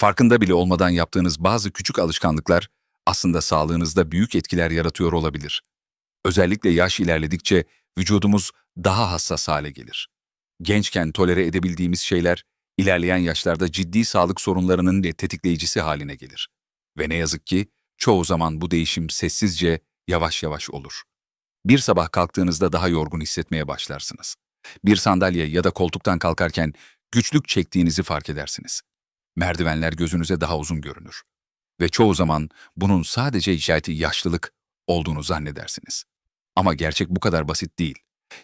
Farkında bile olmadan yaptığınız bazı küçük alışkanlıklar aslında sağlığınızda büyük etkiler yaratıyor olabilir. Özellikle yaş ilerledikçe vücudumuz daha hassas hale gelir. Gençken tolere edebildiğimiz şeyler ilerleyen yaşlarda ciddi sağlık sorunlarının tetikleyicisi haline gelir. Ve ne yazık ki çoğu zaman bu değişim sessizce, yavaş yavaş olur. Bir sabah kalktığınızda daha yorgun hissetmeye başlarsınız. Bir sandalye ya da koltuktan kalkarken güçlük çektiğinizi fark edersiniz. Merdivenler gözünüze daha uzun görünür. Ve çoğu zaman bunun sadece işareti yaşlılık olduğunu zannedersiniz. Ama gerçek bu kadar basit değil.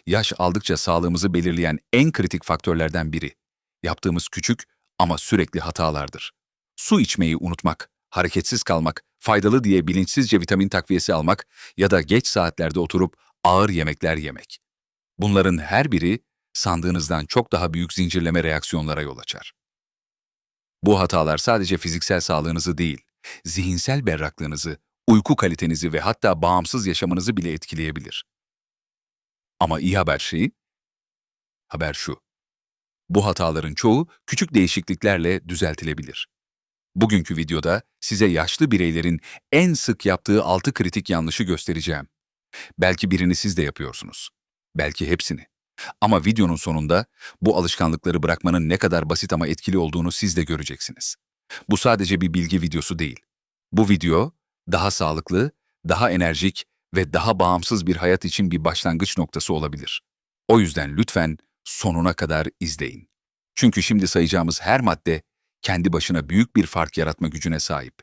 Yaş aldıkça sağlığımızı belirleyen en kritik faktörlerden biri. Yaptığımız küçük ama sürekli hatalardır. Su içmeyi unutmak, hareketsiz kalmak, faydalı diye bilinçsizce vitamin takviyesi almak ya da geç saatlerde oturup ağır yemekler yemek. Bunların her biri sandığınızdan çok daha büyük zincirleme reaksiyonlara yol açar. Bu hatalar sadece fiziksel sağlığınızı değil, zihinsel berraklığınızı, uyku kalitenizi ve hatta bağımsız yaşamınızı bile etkileyebilir. Ama iyi haber şeyi, haber şu. Bu hataların çoğu küçük değişikliklerle düzeltilebilir. Bugünkü videoda size yaşlı bireylerin en sık yaptığı 6 kritik yanlışı göstereceğim. Belki birini siz de yapıyorsunuz. Belki hepsini. Ama videonun sonunda bu alışkanlıkları bırakmanın ne kadar basit ama etkili olduğunu siz de göreceksiniz. Bu sadece bir bilgi videosu değil. Bu video daha sağlıklı, daha enerjik ve daha bağımsız bir hayat için bir başlangıç noktası olabilir. O yüzden lütfen sonuna kadar izleyin. Çünkü şimdi sayacağımız her madde kendi başına büyük bir fark yaratma gücüne sahip.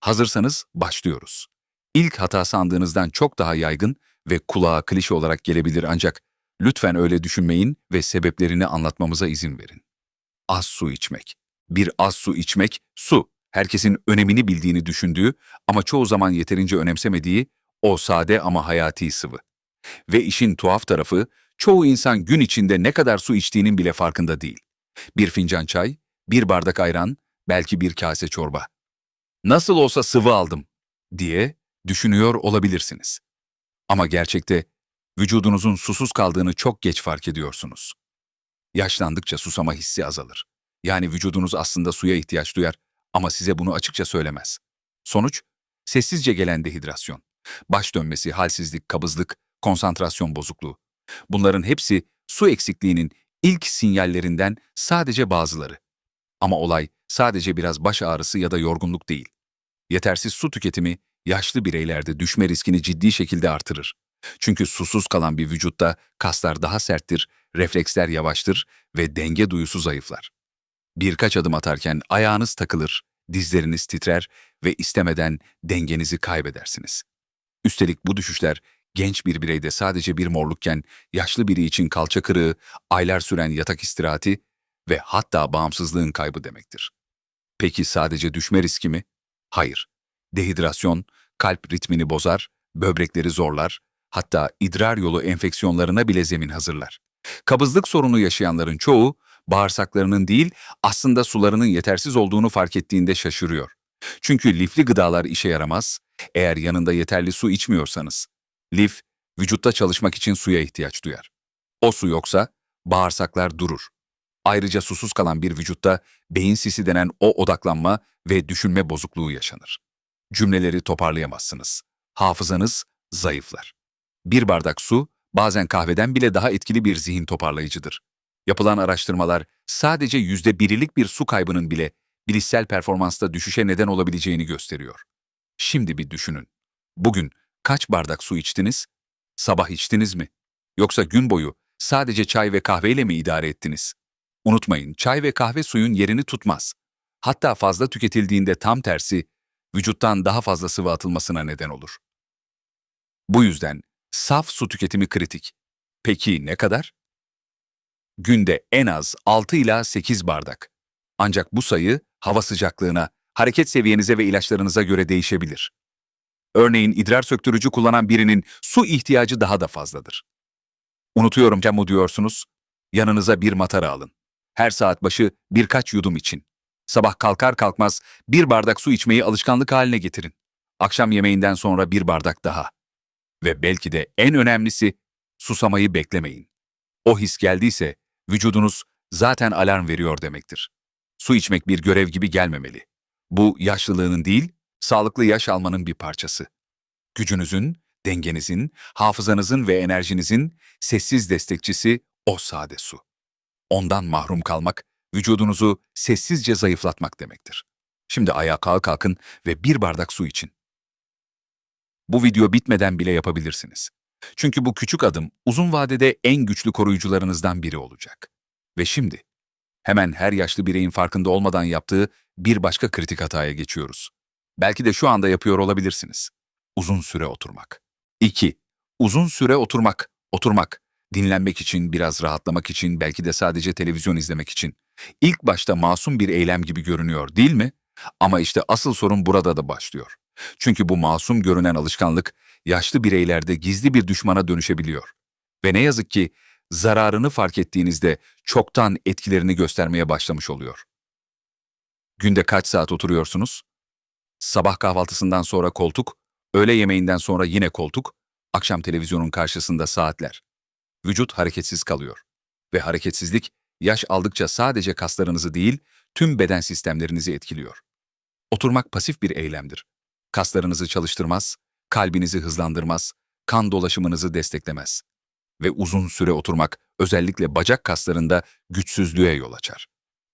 Hazırsanız başlıyoruz. İlk hata sandığınızdan çok daha yaygın ve kulağa klişe olarak gelebilir ancak lütfen öyle düşünmeyin ve sebeplerini anlatmamıza izin verin. Az su içmek. Bir az su içmek, su. Herkesin önemini bildiğini düşündüğü ama çoğu zaman yeterince önemsemediği o sade ama hayati sıvı. Ve işin tuhaf tarafı, çoğu insan gün içinde ne kadar su içtiğinin bile farkında değil. Bir fincan çay, bir bardak ayran, belki bir kase çorba. Nasıl olsa sıvı aldım diye düşünüyor olabilirsiniz. Ama gerçekte vücudunuzun susuz kaldığını çok geç fark ediyorsunuz. Yaşlandıkça susama hissi azalır. Yani vücudunuz aslında suya ihtiyaç duyar ama size bunu açıkça söylemez. Sonuç, sessizce gelen dehidrasyon. Baş dönmesi, halsizlik, kabızlık, konsantrasyon bozukluğu. Bunların hepsi su eksikliğinin ilk sinyallerinden sadece bazıları. Ama olay sadece biraz baş ağrısı ya da yorgunluk değil. Yetersiz su tüketimi yaşlı bireylerde düşme riskini ciddi şekilde artırır. Çünkü susuz kalan bir vücutta kaslar daha serttir, refleksler yavaştır ve denge duyusu zayıflar. Birkaç adım atarken ayağınız takılır, dizleriniz titrer ve istemeden dengenizi kaybedersiniz. Üstelik bu düşüşler genç bir bireyde sadece bir morlukken yaşlı biri için kalça kırığı, aylar süren yatak istirahati ve hatta bağımsızlığın kaybı demektir. Peki sadece düşme riski mi? Hayır. Dehidrasyon, kalp ritmini bozar, böbrekleri zorlar, hatta idrar yolu enfeksiyonlarına bile zemin hazırlar. Kabızlık sorunu yaşayanların çoğu, bağırsaklarının değil, aslında sularının yetersiz olduğunu fark ettiğinde şaşırıyor. Çünkü lifli gıdalar işe yaramaz, eğer yanında yeterli su içmiyorsanız. Lif, vücutta çalışmak için suya ihtiyaç duyar. O su yoksa, bağırsaklar durur. Ayrıca susuz kalan bir vücutta beyin sisi denen o odaklanma ve düşünme bozukluğu yaşanır. Cümleleri toparlayamazsınız. Hafızanız zayıflar. Bir bardak su, bazen kahveden bile daha etkili bir zihin toparlayıcıdır. Yapılan araştırmalar sadece yüzde birilik bir su kaybının bile bilişsel performansta düşüşe neden olabileceğini gösteriyor. Şimdi bir düşünün. Bugün kaç bardak su içtiniz? Sabah içtiniz mi? Yoksa gün boyu sadece çay ve kahveyle mi idare ettiniz? Unutmayın, çay ve kahve suyun yerini tutmaz. Hatta fazla tüketildiğinde tam tersi, vücuttan daha fazla sıvı atılmasına neden olur. Bu yüzden saf su tüketimi kritik. Peki ne kadar? Günde en az 6 ila 8 bardak. Ancak bu sayı hava sıcaklığına, hareket seviyenize ve ilaçlarınıza göre değişebilir. Örneğin idrar söktürücü kullanan birinin su ihtiyacı daha da fazladır. Unutuyorum Cemu diyorsunuz, yanınıza bir matara alın. Her saat başı birkaç yudum için. Sabah kalkar kalkmaz bir bardak su içmeyi alışkanlık haline getirin. Akşam yemeğinden sonra bir bardak daha. Ve belki de en önemlisi susamayı beklemeyin. O his geldiyse vücudunuz zaten alarm veriyor demektir. Su içmek bir görev gibi gelmemeli. Bu yaşlılığının değil, sağlıklı yaş almanın bir parçası. Gücünüzün, dengenizin, hafızanızın ve enerjinizin sessiz destekçisi o sade su. Ondan mahrum kalmak, vücudunuzu sessizce zayıflatmak demektir. Şimdi ayağa kalk kalkın ve bir bardak su için. Bu video bitmeden bile yapabilirsiniz. Çünkü bu küçük adım uzun vadede en güçlü koruyucularınızdan biri olacak. Ve şimdi, hemen her yaşlı bireyin farkında olmadan yaptığı bir başka kritik hataya geçiyoruz. Belki de şu anda yapıyor olabilirsiniz. Uzun süre oturmak. 2. Uzun süre oturmak. Oturmak. Dinlenmek için, biraz rahatlamak için, belki de sadece televizyon izlemek için. İlk başta masum bir eylem gibi görünüyor değil mi? Ama işte asıl sorun burada da başlıyor. Çünkü bu masum görünen alışkanlık yaşlı bireylerde gizli bir düşmana dönüşebiliyor. Ve ne yazık ki zararını fark ettiğinizde çoktan etkilerini göstermeye başlamış oluyor. Günde kaç saat oturuyorsunuz? Sabah kahvaltısından sonra koltuk, öğle yemeğinden sonra yine koltuk, akşam televizyonun karşısında saatler. Vücut hareketsiz kalıyor. Ve hareketsizlik yaş aldıkça sadece kaslarınızı değil, tüm beden sistemlerinizi etkiliyor. Oturmak pasif bir eylemdir. Kaslarınızı çalıştırmaz, kalbinizi hızlandırmaz, kan dolaşımınızı desteklemez. Ve uzun süre oturmak özellikle bacak kaslarında güçsüzlüğe yol açar.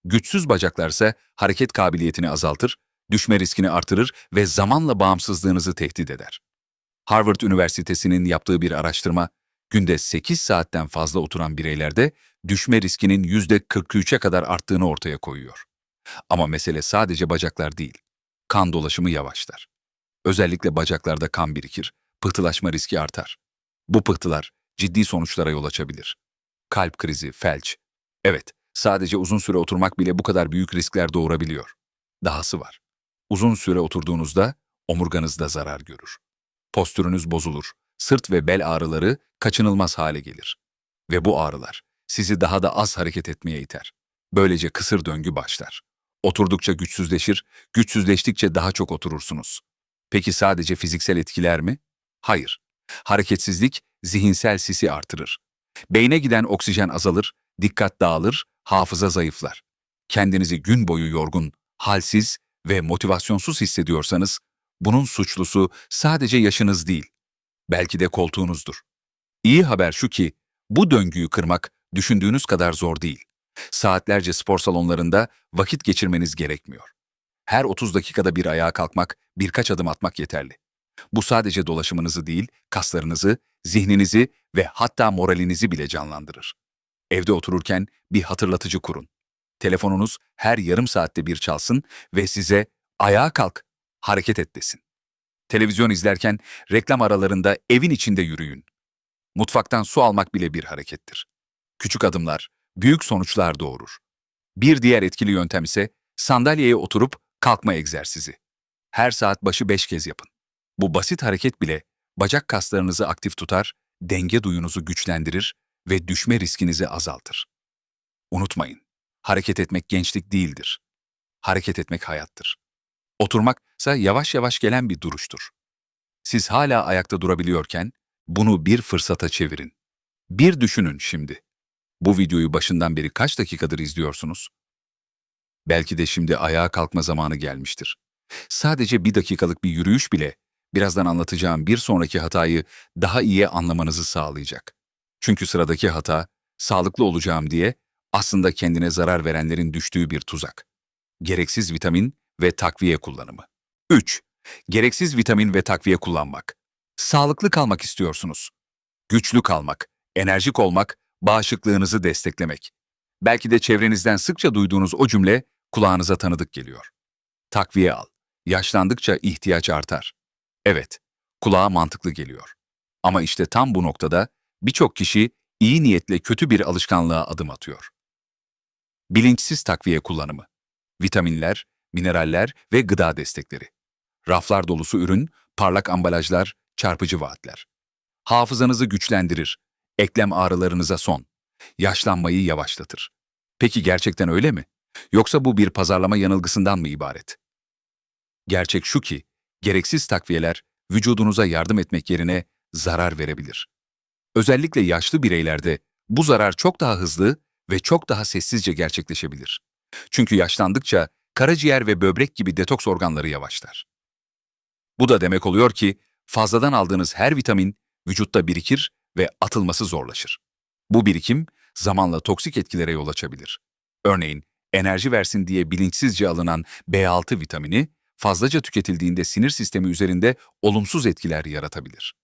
Güçsüz bacaklarsa hareket kabiliyetini azaltır, düşme riskini artırır ve zamanla bağımsızlığınızı tehdit eder. Harvard Üniversitesi'nin yaptığı bir araştırma, günde 8 saatten fazla oturan bireylerde düşme riskinin %43'e kadar arttığını ortaya koyuyor. Ama mesele sadece bacaklar değil. Kan dolaşımı yavaşlar. Özellikle bacaklarda kan birikir, pıhtılaşma riski artar. Bu pıhtılar ciddi sonuçlara yol açabilir. Kalp krizi, felç. Evet, sadece uzun süre oturmak bile bu kadar büyük riskler doğurabiliyor. Dahası var. Uzun süre oturduğunuzda omurganız da zarar görür. Postürünüz bozulur, sırt ve bel ağrıları kaçınılmaz hale gelir. Ve bu ağrılar sizi daha da az hareket etmeye iter. Böylece kısır döngü başlar. Oturdukça güçsüzleşir, güçsüzleştikçe daha çok oturursunuz. Peki sadece fiziksel etkiler mi? Hayır. Hareketsizlik zihinsel sisi artırır. Beyne giden oksijen azalır, dikkat dağılır, hafıza zayıflar. Kendinizi gün boyu yorgun, halsiz ve motivasyonsuz hissediyorsanız, bunun suçlusu sadece yaşınız değil, belki de koltuğunuzdur. İyi haber şu ki, bu döngüyü kırmak düşündüğünüz kadar zor değil. Saatlerce spor salonlarında vakit geçirmeniz gerekmiyor. Her 30 dakikada bir ayağa kalkmak, birkaç adım atmak yeterli. Bu sadece dolaşımınızı değil, kaslarınızı, zihninizi ve hatta moralinizi bile canlandırır. Evde otururken bir hatırlatıcı kurun. Telefonunuz her yarım saatte bir çalsın ve size ayağa kalk, hareket et desin. Televizyon izlerken reklam aralarında evin içinde yürüyün. Mutfaktan su almak bile bir harekettir. Küçük adımlar büyük sonuçlar doğurur. Bir diğer etkili yöntem ise sandalyeye oturup kalkma egzersizi. Her saat başı beş kez yapın. Bu basit hareket bile bacak kaslarınızı aktif tutar, denge duyunuzu güçlendirir ve düşme riskinizi azaltır. Unutmayın, hareket etmek gençlik değildir. Hareket etmek hayattır. Oturmak ise yavaş yavaş gelen bir duruştur. Siz hala ayakta durabiliyorken bunu bir fırsata çevirin. Bir düşünün şimdi. Bu videoyu başından beri kaç dakikadır izliyorsunuz? Belki de şimdi ayağa kalkma zamanı gelmiştir. Sadece bir dakikalık bir yürüyüş bile birazdan anlatacağım bir sonraki hatayı daha iyi anlamanızı sağlayacak. Çünkü sıradaki hata, sağlıklı olacağım diye aslında kendine zarar verenlerin düştüğü bir tuzak. Gereksiz vitamin ve takviye kullanımı. 3. Gereksiz vitamin ve takviye kullanmak. Sağlıklı kalmak istiyorsunuz. Güçlü kalmak, enerjik olmak, bağışıklığınızı desteklemek. Belki de çevrenizden sıkça duyduğunuz o cümle kulağınıza tanıdık geliyor. Takviye al. Yaşlandıkça ihtiyaç artar. Evet, kulağa mantıklı geliyor. Ama işte tam bu noktada birçok kişi iyi niyetle kötü bir alışkanlığa adım atıyor. Bilinçsiz takviye kullanımı. Vitaminler, mineraller ve gıda destekleri. Raflar dolusu ürün, parlak ambalajlar, çarpıcı vaatler. Hafızanızı güçlendirir, eklem ağrılarınıza son, yaşlanmayı yavaşlatır. Peki gerçekten öyle mi? Yoksa bu bir pazarlama yanılgısından mı ibaret? Gerçek şu ki, gereksiz takviyeler vücudunuza yardım etmek yerine zarar verebilir. Özellikle yaşlı bireylerde bu zarar çok daha hızlı ve çok daha sessizce gerçekleşebilir. Çünkü yaşlandıkça karaciğer ve böbrek gibi detoks organları yavaşlar. Bu da demek oluyor ki fazladan aldığınız her vitamin vücutta birikir ve atılması zorlaşır. Bu birikim zamanla toksik etkilere yol açabilir. Örneğin enerji versin diye bilinçsizce alınan B6 vitamini fazlaca tüketildiğinde sinir sistemi üzerinde olumsuz etkiler yaratabilir.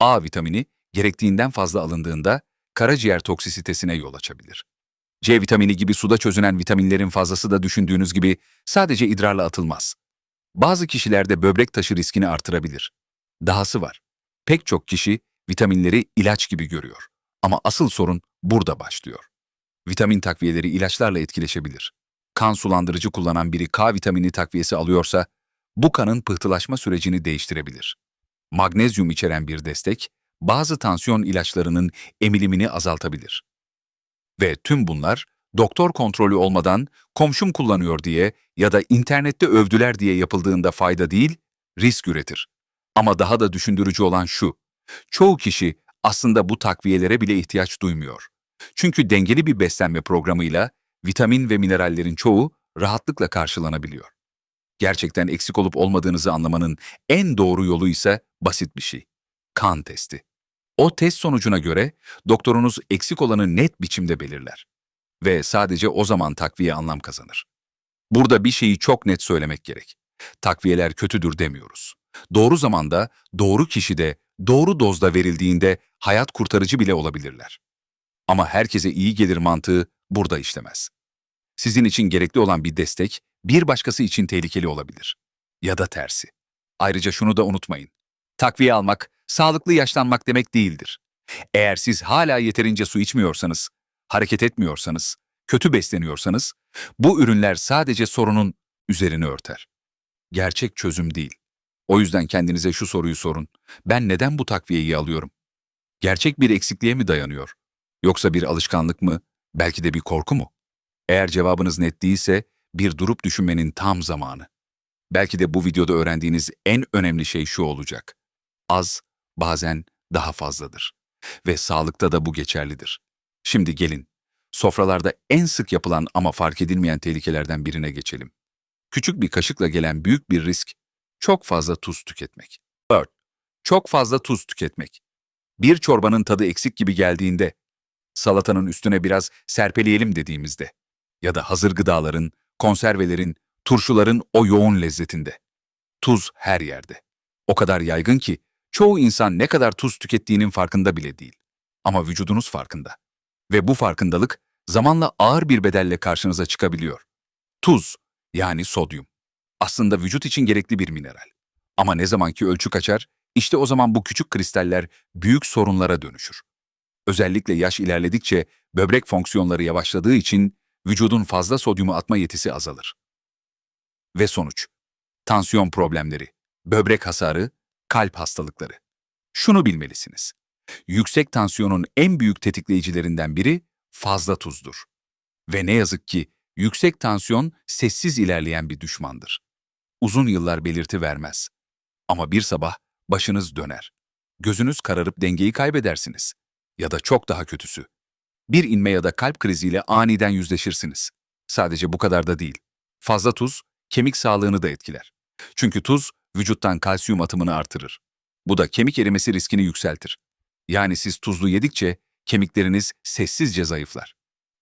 A vitamini gerektiğinden fazla alındığında karaciğer toksisitesine yol açabilir. C vitamini gibi suda çözünen vitaminlerin fazlası da düşündüğünüz gibi sadece idrarla atılmaz. Bazı kişilerde böbrek taşı riskini artırabilir. Dahası var. Pek çok kişi vitaminleri ilaç gibi görüyor. Ama asıl sorun burada başlıyor. Vitamin takviyeleri ilaçlarla etkileşebilir. Kan sulandırıcı kullanan biri K vitamini takviyesi alıyorsa, bu kanın pıhtılaşma sürecini değiştirebilir. Magnezyum içeren bir destek, bazı tansiyon ilaçlarının emilimini azaltabilir. Ve tüm bunlar, doktor kontrolü olmadan komşum kullanıyor diye ya da internette övdüler diye yapıldığında fayda değil, risk üretir. Ama daha da düşündürücü olan şu, çoğu kişi aslında bu takviyelere bile ihtiyaç duymuyor. Çünkü dengeli bir beslenme programıyla vitamin ve minerallerin çoğu rahatlıkla karşılanabiliyor. Gerçekten eksik olup olmadığınızı anlamanın en doğru yolu ise basit bir şey. Kan testi. O test sonucuna göre doktorunuz eksik olanı net biçimde belirler. Ve sadece o zaman takviye anlam kazanır. Burada bir şeyi çok net söylemek gerek. Takviyeler kötüdür demiyoruz. Doğru zamanda, doğru kişide, doğru dozda verildiğinde hayat kurtarıcı bile olabilirler. Ama herkese iyi gelir mantığı burada işlemez. Sizin için gerekli olan bir destek, bir başkası için tehlikeli olabilir. Ya da tersi. Ayrıca şunu da unutmayın. Takviye almak, sağlıklı yaşlanmak demek değildir. Eğer siz hala yeterince su içmiyorsanız, hareket etmiyorsanız, kötü besleniyorsanız, bu ürünler sadece sorunun üzerini örter. Gerçek çözüm değil. O yüzden kendinize şu soruyu sorun. Ben neden bu takviyeyi alıyorum? Gerçek bir eksikliğe mi dayanıyor? Yoksa bir alışkanlık mı? Belki de bir korku mu? Eğer cevabınız net değilse bir durup düşünmenin tam zamanı. Belki de bu videoda öğrendiğiniz en önemli şey şu olacak. Az bazen daha fazladır. Ve sağlıkta da bu geçerlidir. Şimdi gelin, sofralarda en sık yapılan ama fark edilmeyen tehlikelerden birine geçelim. Küçük bir kaşıkla gelen büyük bir risk, çok fazla tuz tüketmek. 4. Çok fazla tuz tüketmek. Bir çorbanın tadı eksik gibi geldiğinde, salatanın üstüne biraz serpeleyelim dediğimizde ya da hazır gıdaların, konservelerin, turşuların o yoğun lezzetinde. Tuz her yerde. O kadar yaygın ki çoğu insan ne kadar tuz tükettiğinin farkında bile değil. Ama vücudunuz farkında. Ve bu farkındalık zamanla ağır bir bedelle karşınıza çıkabiliyor. Tuz, yani sodyum. Aslında vücut için gerekli bir mineral. Ama ne zamanki ölçü kaçar, işte o zaman bu küçük kristaller büyük sorunlara dönüşür. Özellikle yaş ilerledikçe böbrek fonksiyonları yavaşladığı için vücudun fazla sodyumu atma yetisi azalır. Ve sonuç, tansiyon problemleri, böbrek hasarı, kalp hastalıkları. Şunu bilmelisiniz. Yüksek tansiyonun en büyük tetikleyicilerinden biri fazla tuzdur. Ve ne yazık ki yüksek tansiyon sessiz ilerleyen bir düşmandır. Uzun yıllar belirti vermez. Ama bir sabah başınız döner. Gözünüz kararıp dengeyi kaybedersiniz. Ya da çok daha kötüsü. Bir inme ya da kalp kriziyle aniden yüzleşirsiniz. Sadece bu kadar da değil. Fazla tuz, kemik sağlığını da etkiler. Çünkü tuz, vücuttan kalsiyum atımını artırır. Bu da kemik erimesi riskini yükseltir. Yani siz tuzlu yedikçe kemikleriniz sessizce zayıflar.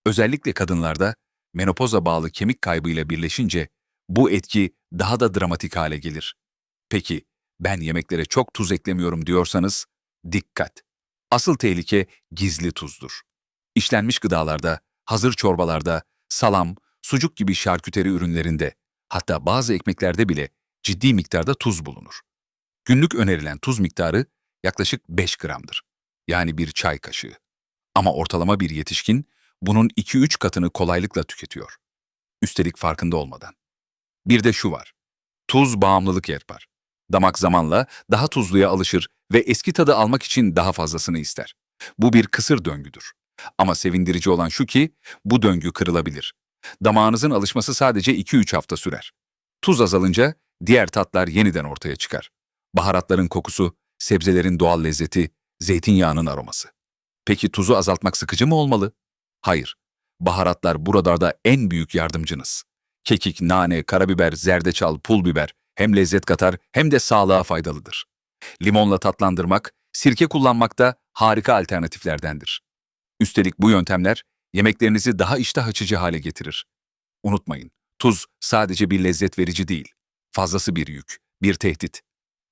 Özellikle kadınlarda menopoza bağlı kemik kaybıyla birleşince bu etki daha da dramatik hale gelir. Peki, ben yemeklere çok tuz eklemiyorum diyorsanız, dikkat! Asıl tehlike gizli tuzdur. İşlenmiş gıdalarda, hazır çorbalarda, salam, sucuk gibi şarküteri ürünlerinde, hatta bazı ekmeklerde bile ciddi miktarda tuz bulunur. Günlük önerilen tuz miktarı yaklaşık 5 gramdır. Yani bir çay kaşığı. Ama ortalama bir yetişkin bunun 2-3 katını kolaylıkla tüketiyor. Üstelik farkında olmadan. Bir de şu var. Tuz bağımlılık yapar. Damak zamanla daha tuzluya alışır ve eski tadı almak için daha fazlasını ister. Bu bir kısır döngüdür. Ama sevindirici olan şu ki bu döngü kırılabilir. Damağınızın alışması sadece 2-3 hafta sürer. Tuz azalınca diğer tatlar yeniden ortaya çıkar. Baharatların kokusu, sebzelerin doğal lezzeti, zeytinyağının aroması. Peki tuzu azaltmak sıkıcı mı olmalı? Hayır. Baharatlar buralarda en büyük yardımcınız. Kekik, nane, karabiber, zerdeçal, pul biber hem lezzet katar hem de sağlığa faydalıdır. Limonla tatlandırmak, sirke kullanmak da harika alternatiflerdendir. Üstelik bu yöntemler yemeklerinizi daha iştah açıcı hale getirir. Unutmayın, tuz sadece bir lezzet verici değil, fazlası bir yük, bir tehdit.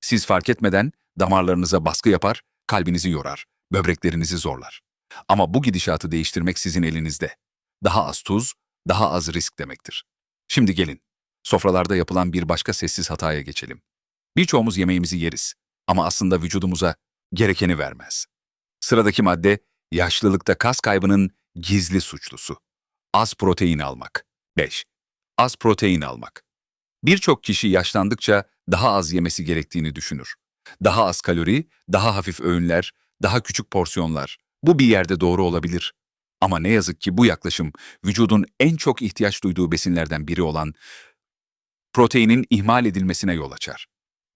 Siz fark etmeden damarlarınıza baskı yapar, kalbinizi yorar, böbreklerinizi zorlar. Ama bu gidişatı değiştirmek sizin elinizde. Daha az tuz, daha az risk demektir. Şimdi gelin, sofralarda yapılan bir başka sessiz hataya geçelim. Birçoğumuz yemeğimizi yeriz ama aslında vücudumuza gerekeni vermez. Sıradaki madde, yaşlılıkta kas kaybının gizli suçlusu. Az protein almak. 5. Az protein almak. Birçok kişi yaşlandıkça daha az yemesi gerektiğini düşünür. Daha az kalori, daha hafif öğünler, daha küçük porsiyonlar. Bu bir yerde doğru olabilir. Ama ne yazık ki bu yaklaşım vücudun en çok ihtiyaç duyduğu besinlerden biri olan proteinin ihmal edilmesine yol açar.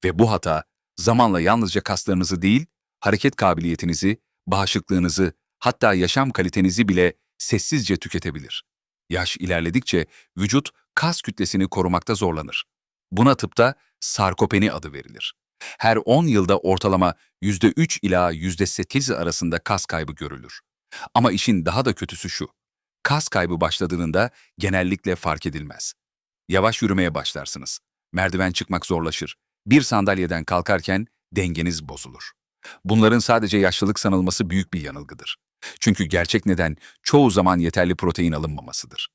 Ve bu hata zamanla yalnızca kaslarınızı değil, hareket kabiliyetinizi, bağışıklığınızı, hatta yaşam kalitenizi bile sessizce tüketebilir. Yaş ilerledikçe vücut kas kütlesini korumakta zorlanır. Buna tıpta sarkopeni adı verilir. Her 10 yılda ortalama %3 ila %8 arasında kas kaybı görülür. Ama işin daha da kötüsü şu. Kas kaybı başladığında genellikle fark edilmez. Yavaş yürümeye başlarsınız. Merdiven çıkmak zorlaşır. Bir sandalyeden kalkarken dengeniz bozulur. Bunların sadece yaşlılık sanılması büyük bir yanılgıdır. Çünkü gerçek neden çoğu zaman yeterli protein alınmamasıdır.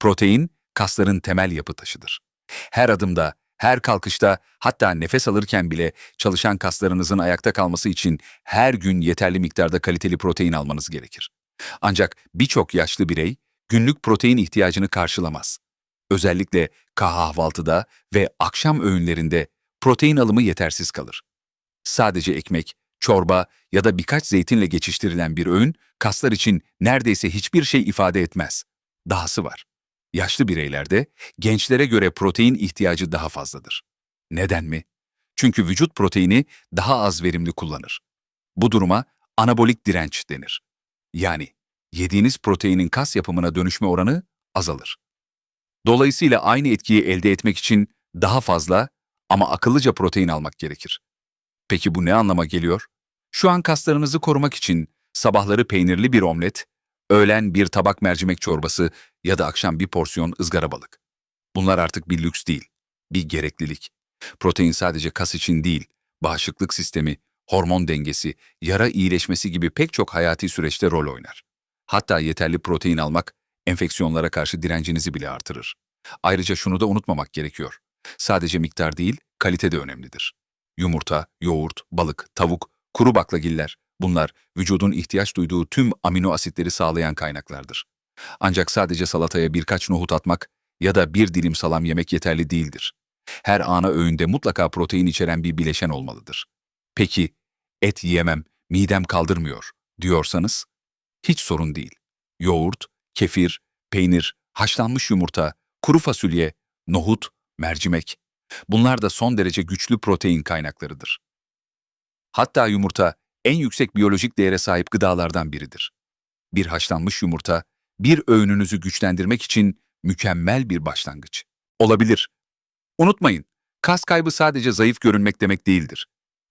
Protein, kasların temel yapı taşıdır. Her adımda, her kalkışta, hatta nefes alırken bile çalışan kaslarınızın ayakta kalması için her gün yeterli miktarda kaliteli protein almanız gerekir. Ancak birçok yaşlı birey günlük protein ihtiyacını karşılamaz. Özellikle kahvaltıda ve akşam öğünlerinde protein alımı yetersiz kalır. Sadece ekmek, çorba ya da birkaç zeytinle geçiştirilen bir öğün kaslar için neredeyse hiçbir şey ifade etmez. Dahası var. Yaşlı bireylerde gençlere göre protein ihtiyacı daha fazladır. Neden mi? Çünkü vücut proteini daha az verimli kullanır. Bu duruma anabolik direnç denir. Yani yediğiniz proteinin kas yapımına dönüşme oranı azalır. Dolayısıyla aynı etkiyi elde etmek için daha fazla ama akıllıca protein almak gerekir. Peki bu ne anlama geliyor? Şu an kaslarınızı korumak için sabahları peynirli bir omlet, öğlen bir tabak mercimek çorbası ya da akşam bir porsiyon ızgara balık. Bunlar artık bir lüks değil, bir gereklilik. Protein sadece kas için değil, bağışıklık sistemi, hormon dengesi, yara iyileşmesi gibi pek çok hayati süreçte rol oynar. Hatta yeterli protein almak enfeksiyonlara karşı direncinizi bile artırır. Ayrıca şunu da unutmamak gerekiyor. Sadece miktar değil, kalite de önemlidir. Yumurta, yoğurt, balık, tavuk, kuru baklagiller bunlar vücudun ihtiyaç duyduğu tüm amino asitleri sağlayan kaynaklardır. Ancak sadece salataya birkaç nohut atmak ya da bir dilim salam yemek yeterli değildir. Her ana öğünde mutlaka protein içeren bir bileşen olmalıdır. Peki, et yiyemem, midem kaldırmıyor diyorsanız, hiç sorun değil. Yoğurt, kefir, peynir, haşlanmış yumurta, kuru fasulye, nohut, mercimek. Bunlar da son derece güçlü protein kaynaklarıdır. Hatta yumurta en yüksek biyolojik değere sahip gıdalardan biridir. Bir haşlanmış yumurta, bir öğününüzü güçlendirmek için mükemmel bir başlangıç. Olabilir. Unutmayın, kas kaybı sadece zayıf görünmek demek değildir.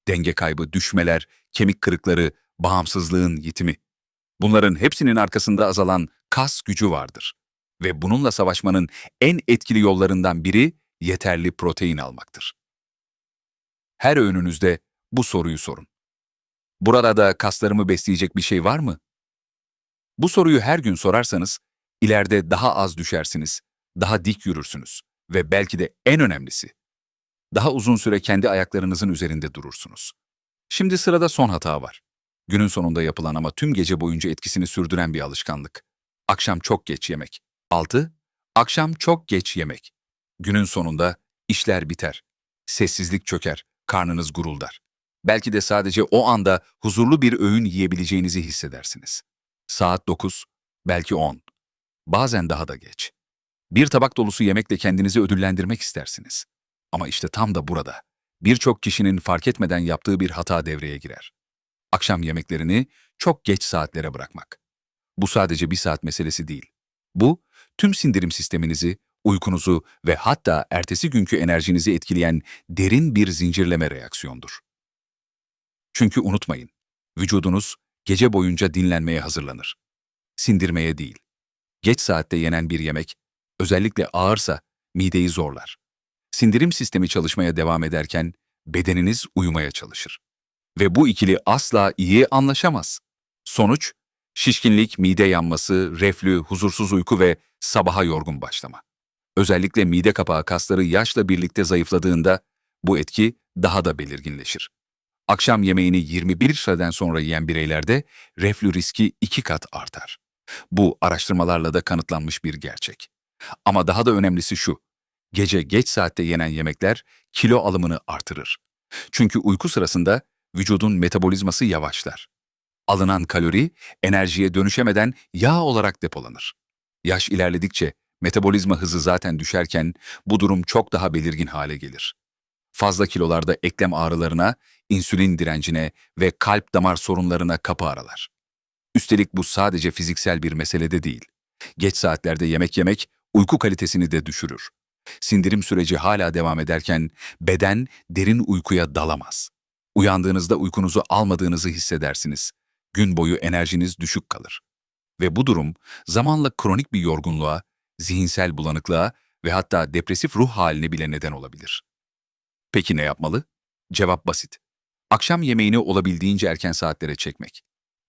Denge kaybı, düşmeler, kemik kırıkları, bağımsızlığın yitimi. Bunların hepsinin arkasında azalan kas gücü vardır. Ve bununla savaşmanın en etkili yollarından biri yeterli protein almaktır. Her öğününüzde bu soruyu sorun. Burada da kaslarımı besleyecek bir şey var mı? Bu soruyu her gün sorarsanız, ileride daha az düşersiniz, daha dik yürürsünüz ve belki de en önemlisi, daha uzun süre kendi ayaklarınızın üzerinde durursunuz. Şimdi sırada son hata var. Günün sonunda yapılan ama tüm gece boyunca etkisini sürdüren bir alışkanlık. Akşam çok geç yemek. 6. Akşam çok geç yemek. Günün sonunda işler biter. Sessizlik çöker, karnınız guruldar. Belki de sadece o anda huzurlu bir öğün yiyebileceğinizi hissedersiniz. Saat 9, belki 10. Bazen daha da geç. Bir tabak dolusu yemekle kendinizi ödüllendirmek istersiniz. Ama işte tam da burada birçok kişinin fark etmeden yaptığı bir hata devreye girer. Akşam yemeklerini çok geç saatlere bırakmak. Bu sadece bir saat meselesi değil. Bu, tüm sindirim sisteminizi, uykunuzu ve hatta ertesi günkü enerjinizi etkileyen derin bir zincirleme reaksiyondur. Çünkü unutmayın, vücudunuz gece boyunca dinlenmeye hazırlanır. Sindirmeye değil. Geç saatte yenen bir yemek, özellikle ağırsa mideyi zorlar. Sindirim sistemi çalışmaya devam ederken bedeniniz uyumaya çalışır. Ve bu ikili asla iyi anlaşamaz. Sonuç, şişkinlik, mide yanması, reflü, huzursuz uyku ve sabaha yorgun başlama. Özellikle mide kapağı kasları yaşla birlikte zayıfladığında bu etki daha da belirginleşir. Akşam yemeğini 21 süreden sonra yiyen bireylerde reflü riski iki kat artar. Bu araştırmalarla da kanıtlanmış bir gerçek. Ama daha da önemlisi şu, gece geç saatte yenen yemekler kilo alımını artırır. Çünkü uyku sırasında vücudun metabolizması yavaşlar. Alınan kalori enerjiye dönüşemeden yağ olarak depolanır. Yaş ilerledikçe metabolizma hızı zaten düşerken bu durum çok daha belirgin hale gelir. Fazla kilolarda eklem ağrılarına, insülin direncine ve kalp damar sorunlarına kapı aralar. Üstelik bu sadece fiziksel bir mesele de değil. Geç saatlerde yemek yemek uyku kalitesini de düşürür. Sindirim süreci hala devam ederken beden derin uykuya dalamaz. Uyandığınızda uykunuzu almadığınızı hissedersiniz. Gün boyu enerjiniz düşük kalır. Ve bu durum zamanla kronik bir yorgunluğa, zihinsel bulanıklığa ve hatta depresif ruh haline bile neden olabilir. Peki ne yapmalı? Cevap basit. Akşam yemeğini olabildiğince erken saatlere çekmek.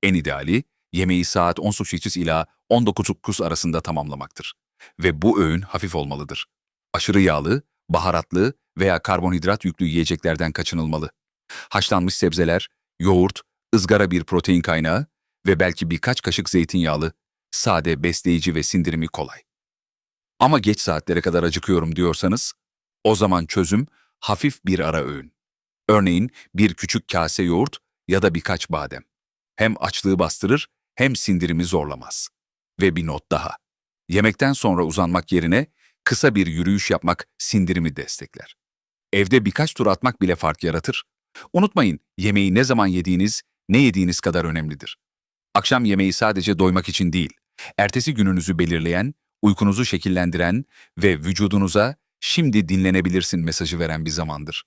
En ideali yemeği saat 18 ila 19.30 arasında tamamlamaktır. Ve bu öğün hafif olmalıdır. Aşırı yağlı, baharatlı veya karbonhidrat yüklü yiyeceklerden kaçınılmalı. Haşlanmış sebzeler, yoğurt, ızgara bir protein kaynağı ve belki birkaç kaşık zeytinyağlı, sade, besleyici ve sindirimi kolay. Ama geç saatlere kadar acıkıyorum diyorsanız, o zaman çözüm hafif bir ara öğün. Örneğin bir küçük kase yoğurt ya da birkaç badem. Hem açlığı bastırır hem sindirimi zorlamaz. Ve bir not daha. Yemekten sonra uzanmak yerine kısa bir yürüyüş yapmak sindirimi destekler. Evde birkaç tur atmak bile fark yaratır. Unutmayın, yemeği ne zaman yediğiniz, ne yediğiniz kadar önemlidir. Akşam yemeği sadece doymak için değil, ertesi gününüzü belirleyen, uykunuzu şekillendiren ve vücudunuza şimdi dinlenebilirsin mesajı veren bir zamandır.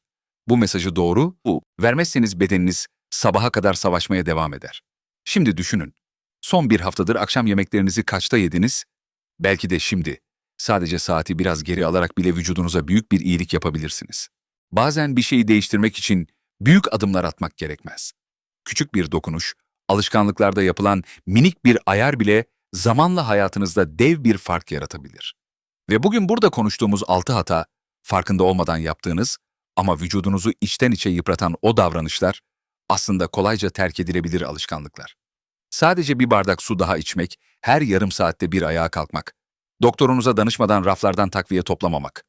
Bu mesajı doğru, bu. Vermezseniz bedeniniz sabaha kadar savaşmaya devam eder. Şimdi düşünün. Son bir haftadır akşam yemeklerinizi kaçta yediniz? Belki de şimdi. Sadece saati biraz geri alarak bile vücudunuza büyük bir iyilik yapabilirsiniz. Bazen bir şeyi değiştirmek için büyük adımlar atmak gerekmez. Küçük bir dokunuş, alışkanlıklarda yapılan minik bir ayar bile zamanla hayatınızda dev bir fark yaratabilir. Ve bugün burada konuştuğumuz altı hata, farkında olmadan yaptığınız ama vücudunuzu içten içe yıpratan o davranışlar aslında kolayca terk edilebilir alışkanlıklar. Sadece bir bardak su daha içmek, her yarım saatte bir ayağa kalkmak, doktorunuza danışmadan raflardan takviye toplamamak,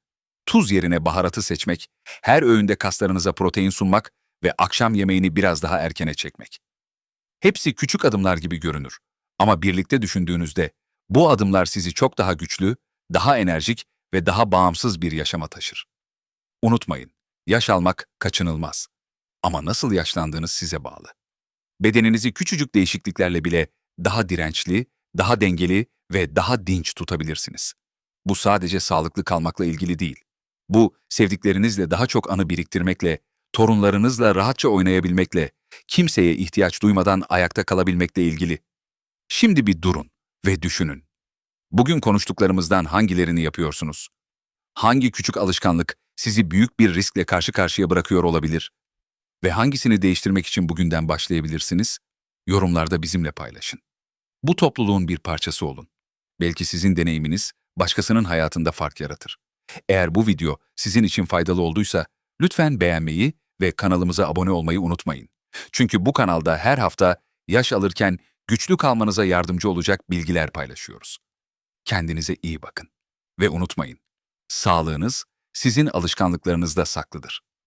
tuz yerine baharatı seçmek, her öğünde kaslarınıza protein sunmak ve akşam yemeğini biraz daha erkene çekmek. Hepsi küçük adımlar gibi görünür. Ama birlikte düşündüğünüzde bu adımlar sizi çok daha güçlü, daha enerjik ve daha bağımsız bir yaşama taşır. Unutmayın, yaş almak kaçınılmaz. Ama nasıl yaşlandığınız size bağlı. Bedeninizi küçücük değişikliklerle bile daha dirençli, daha dengeli ve daha dinç tutabilirsiniz. Bu sadece sağlıklı kalmakla ilgili değil. Bu, sevdiklerinizle daha çok anı biriktirmekle, torunlarınızla rahatça oynayabilmekle, kimseye ihtiyaç duymadan ayakta kalabilmekle ilgili. Şimdi bir durun ve düşünün. Bugün konuştuklarımızdan hangilerini yapıyorsunuz? Hangi küçük alışkanlık sizi büyük bir riskle karşı karşıya bırakıyor olabilir? Ve hangisini değiştirmek için bugünden başlayabilirsiniz? Yorumlarda bizimle paylaşın. Bu topluluğun bir parçası olun. Belki sizin deneyiminiz başkasının hayatında fark yaratır. Eğer bu video sizin için faydalı olduysa lütfen beğenmeyi ve kanalımıza abone olmayı unutmayın. Çünkü bu kanalda her hafta yaş alırken güçlü kalmanıza yardımcı olacak bilgiler paylaşıyoruz. Kendinize iyi bakın. Ve unutmayın, sağlığınız sizin alışkanlıklarınızda saklıdır.